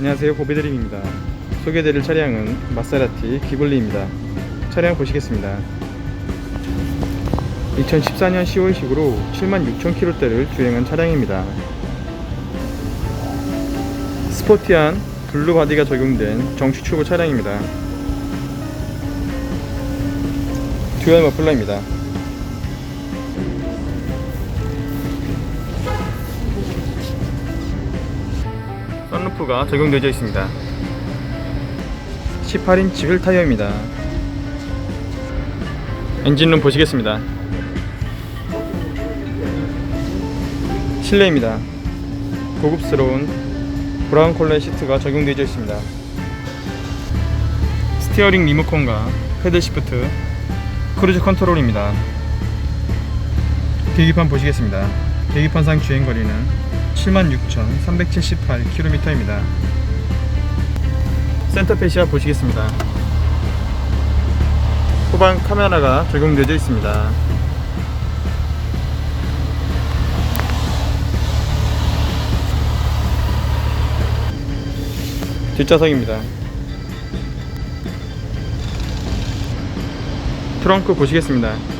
안녕하세요. 보배드림입니다. 소개해드릴 차량은 마세라티 기블리입니다. 차량 보시겠습니다. 2014년 10월식으로 76,000km대를 주행한 차량입니다. 스포티한 블루 바디가 적용된 정식 출고 차량입니다. 듀얼 머플러입니다 썬루프가 적용되어 있습니다. 18인치 휠 타이어입니다. 엔진룸 보시겠습니다. 실내입니다. 고급스러운 브라운 컬러의 시트가 적용되어 있습니다. 스티어링 리모컨과 패들 시프트, 크루즈 컨트롤입니다. 계기판 보시겠습니다. 계기판상 주행거리는 76,378km입니다. 센터페시아 보시겠습니다. 후방 카메라가 적용되어 있습니다. 뒷좌석입니다. 트렁크 보시겠습니다.